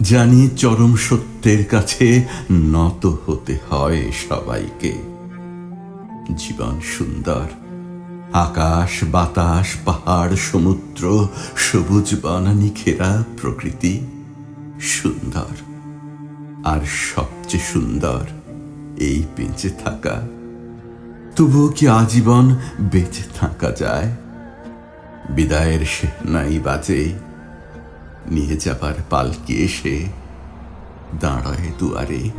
জানি চরম সত্যের কাছে নত হতে হয় সবাইকে। জীবন সুন্দর, আকাশ, বাতাস, পাহাড়, সমুদ্র, সবুজ, বনানি ঘেরা প্রকৃতি সুন্দর। আর সবচেয়ে সুন্দর এই বেঁচে থাকা। তবুও কি আজীবন বেঁচে থাকা যায়? বিদায়ের সেনাই বাজে। নিয়ে যাবার পালকি এসে দাঁড়ায় দুয়ারে।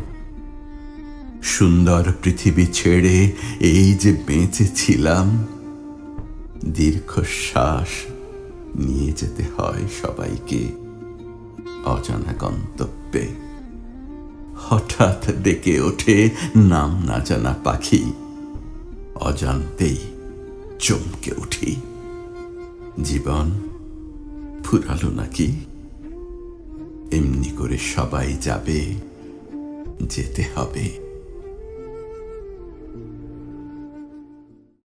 সুন্দর পৃথিবী ছেড়ে এই যে বেঁচে ছিলাম দীর্ঘশ্বাস নিয়ে যেতে হয় সবাইকে অজানা গন্তব্যে। হঠাৎ ডেকে ওঠে নাম না জানা পাখি। অজান্তেই চমকে উঠি। জীবন ফুরালো নাকি? করে সবাই যাবে যেতে হবে।